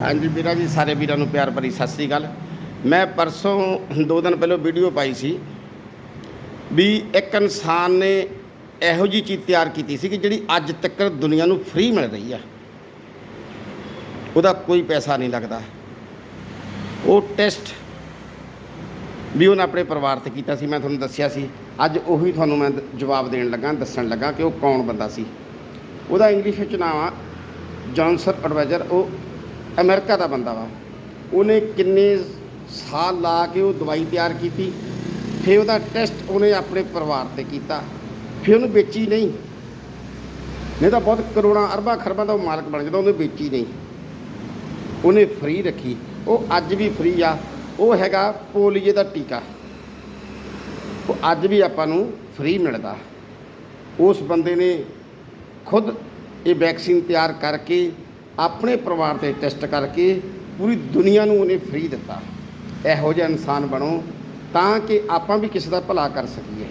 ਹਾਂਜੀ ਵੀਰਾਂ ਜੀ, ਸਾਰੇ ਵੀਰਾਂ ਨੂੰ ਪਿਆਰ ਭਰੀ ਸਤਿ ਸ੍ਰੀ ਅਕਾਲ। ਮੈਂ ਪਰਸੋਂ ਦੋ ਦਿਨ ਪਹਿਲਾਂ ਵੀਡੀਓ ਪਾਈ ਸੀ ਵੀ ਇੱਕ ਇਨਸਾਨ ਨੇ ਇਹੋ ਜੀ ਚੀਜ਼ ਤਿਆਰ ਕੀਤੀ ਸੀ ਕਿ ਜਿਹੜੀ ਅੱਜ ਤੱਕ ਦੁਨੀਆ ਨੂੰ ਫ੍ਰੀ ਮਿਲ ਰਹੀ ਆ। ਉਹਦਾ ਕੋਈ ਪੈਸਾ ਨਹੀਂ ਲੱਗਦਾ। ਉਹ ਟੈਸਟ ਵੀ ਉਹਨੇ ਆਪਣੇ ਪਰਿਵਾਰ ਤੇ ਕੀਤਾ ਸੀ, ਮੈਂ ਤੁਹਾਨੂੰ ਦੱਸਿਆ ਸੀ। ਅੱਜ ਉਹੀ ਤੁਹਾਨੂੰ ਮੈਂ ਜਵਾਬ ਦੇਣ ਲੱਗਾ, ਦੱਸਣ ਲੱਗਾ ਕਿ ਉਹ ਕੌਣ ਬੰਦਾ ਸੀ। ਉਹਦਾ ਇੰਗਲਿਸ਼ ਵਿੱਚ ਨਾਮ ਆ ਜੌਨਸਰ ਐਡਵਾਈਜ਼ਰ ਉਹ ਅਮਰੀਕਾ ਦਾ ਬੰਦਾ ਵਾ। ਉਹਨੇ ਕਿੰਨੇ ਸਾਲ ਲਾ ਕੇ ਉਹ ਦਵਾਈ ਤਿਆਰ ਕੀਤੀ, ਫਿਰ ਉਹਦਾ ਟੈਸਟ ਉਹਨੇ ਆਪਣੇ ਪਰਿਵਾਰ ਤੇ ਕੀਤਾ, ਫਿਰ ਉਹਨੂੰ ਵੇਚੀ ਨਹੀਂ। ਨਹੀਂ ਤਾਂ ਬਹੁਤ ਕਰੋੜਾਂ, ਅਰਬਾਂ ਖਰਬਾਂ ਦਾ ਉਹ ਮਾਲਕ ਬਣ ਜਾਂਦਾ, ਉਹਨੇ ਵੇਚੀ ਨਹੀਂ। ਉਹਨੇ ਫ੍ਰੀ ਰੱਖੀ। ਉਹ ਅੱਜ ਵੀ ਫ੍ਰੀ ਆ। ਉਹ ਹੈਗਾ ਪੋਲੀਏ ਦਾ ਟੀਕਾ। ਉਹ ਅੱਜ ਵੀ ਆਪਾਂ ਨੂੰ ਫ੍ਰੀ ਮਿਲਦਾ। ਉਸ ਬੰਦੇ ਨੇ ਖੁਦ ਇਹ ਵੈਕਸੀਨ ਤਿਆਰ ਕਰਕੇ ਆਪਣੇ ਪਰਿਵਾਰ ਤੇ ਟੈਸਟ ਕਰਕੇ ਪੂਰੀ ਦੁਨੀਆ ਨੂੰ ਉਹਨੇ ਫ੍ਰੀ ਦਿੱਤਾ। ਇਹੋ ਜਿਹਾ ਇਨਸਾਨ ਬਣੋ ਤਾਂ ਕਿ ਆਪਾਂ ਵੀ ਕਿਸੇ ਦਾ ਭਲਾ ਕਰ ਸਕੀਏ।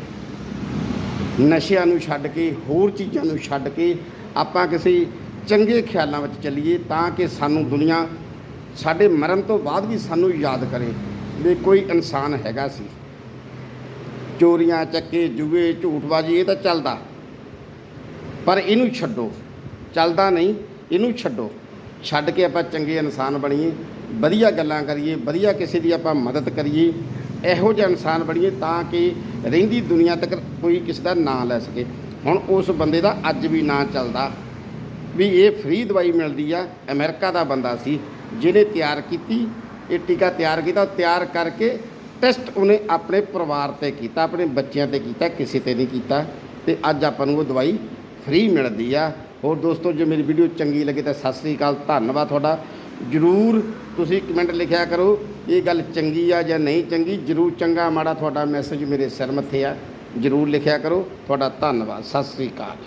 ਨਸ਼ਿਆਂ ਨੂੰ ਛੱਡ ਕੇ, ਹੋਰ ਚੀਜ਼ਾਂ ਨੂੰ ਛੱਡ ਕੇ ਆਪਾਂ ਕਿਸੇ ਚੰਗੇ ਖਿਆਲਾਂ ਵਿੱਚ ਚੱਲੀਏ ਤਾਂ ਕਿ ਸਾਨੂੰ ਦੁਨੀਆ ਸਾਡੇ ਮਰਨ ਤੋਂ ਬਾਅਦ ਵੀ ਸਾਨੂੰ ਯਾਦ ਕਰੇ ਵੀ ਕੋਈ ਇਨਸਾਨ ਹੈਗਾ ਸੀ। ਚੋਰੀਆਂ, ਚੱਕੇ, ਜੂਏ, ਝੂਠਬਾਜ਼ੀ ਇਹ ਤਾਂ ਚੱਲਦਾ। ਪਰ ਇਹਨੂੰ ਛੱਡੋ। ਚੱਲਦਾ ਨਹੀਂ। ਇਹਨੂੰ ਛੱਡੋ। ਛੱਡ ਕੇ ਆਪਾਂ ਚੰਗੇ ਇਨਸਾਨ ਬਣੀਏ, ਵਧੀਆ ਗੱਲਾਂ ਕਰੀਏ, ਵਧੀਆ ਕਿਸੇ ਦੀ ਆਪਾਂ ਮਦਦ ਕਰੀਏ, ਇਹੋ ਜਿਹਾ ਇਨਸਾਨ ਬਣੀਏ ਤਾਂ ਕਿ ਰਹਿੰਦੀ ਦੁਨੀਆ ਤੱਕ ਕੋਈ ਕਿਸੇ ਦਾ ਨਾਂ ਲੈ ਸਕੇ। ਹੁਣ ਉਸ ਬੰਦੇ ਦਾ ਅੱਜ ਵੀ ਨਾਂ ਚੱਲਦਾ ਵੀ ਇਹ ਫ੍ਰੀ ਦਵਾਈ ਮਿਲਦੀ ਆ, ਅਮਰੀਕਾ ਦਾ ਬੰਦਾ ਸੀ, ਜਿਹਨੇ ਤਿਆਰ ਕੀਤੀ, ਇਹ ਟੀਕਾ ਤਿਆਰ ਕੀਤਾ, ਤਿਆਰ ਕਰਕੇ ਟੈਸਟ ਉਹਨੇ ਆਪਣੇ ਪਰਿਵਾਰ ਤੇ ਕੀਤਾ, ਆਪਣੇ ਬੱਚਿਆਂ ਤੇ ਕੀਤਾ, ਕਿਸੇ ਤੇ ਨਹੀਂ ਕੀਤਾ ਤੇ ਅੱਜ ਆਪਾਂ ਨੂੰ ਉਹ ਦਵਾਈ ਫ੍ਰੀ ਮਿਲਦੀ ਆ। ਹੋਰ ਦੋਸਤੋ, ਜੇ ਮੇਰੀ ਵੀਡੀਓ ਚੰਗੀ ਲੱਗੇ ਤਾਂ ਸਤਿ ਸ੍ਰੀ ਅਕਾਲ, ਧੰਨਵਾਦ ਤੁਹਾਡਾ। ਜਰੂਰ ਤੁਸੀਂ ਕਮੈਂਟ ਲਿਖਿਆ ਕਰੋ, ਇਹ ਗੱਲ ਚੰਗੀ ਆ ਜਾਂ ਨਹੀਂ ਚੰਗੀ, ਜਰੂਰ ਚੰਗਾ ਮਾੜਾ ਤੁਹਾਡਾ ਮੈਸੇਜ ਮੇਰੇ ਸਿਰ ਮੱਥੇ ਆ। ਜਰੂਰ ਲਿਖਿਆ ਕਰੋ, ਤੁਹਾਡਾ ਧੰਨਵਾਦ, ਸਤਿ ਸ੍ਰੀ ਅਕਾਲ।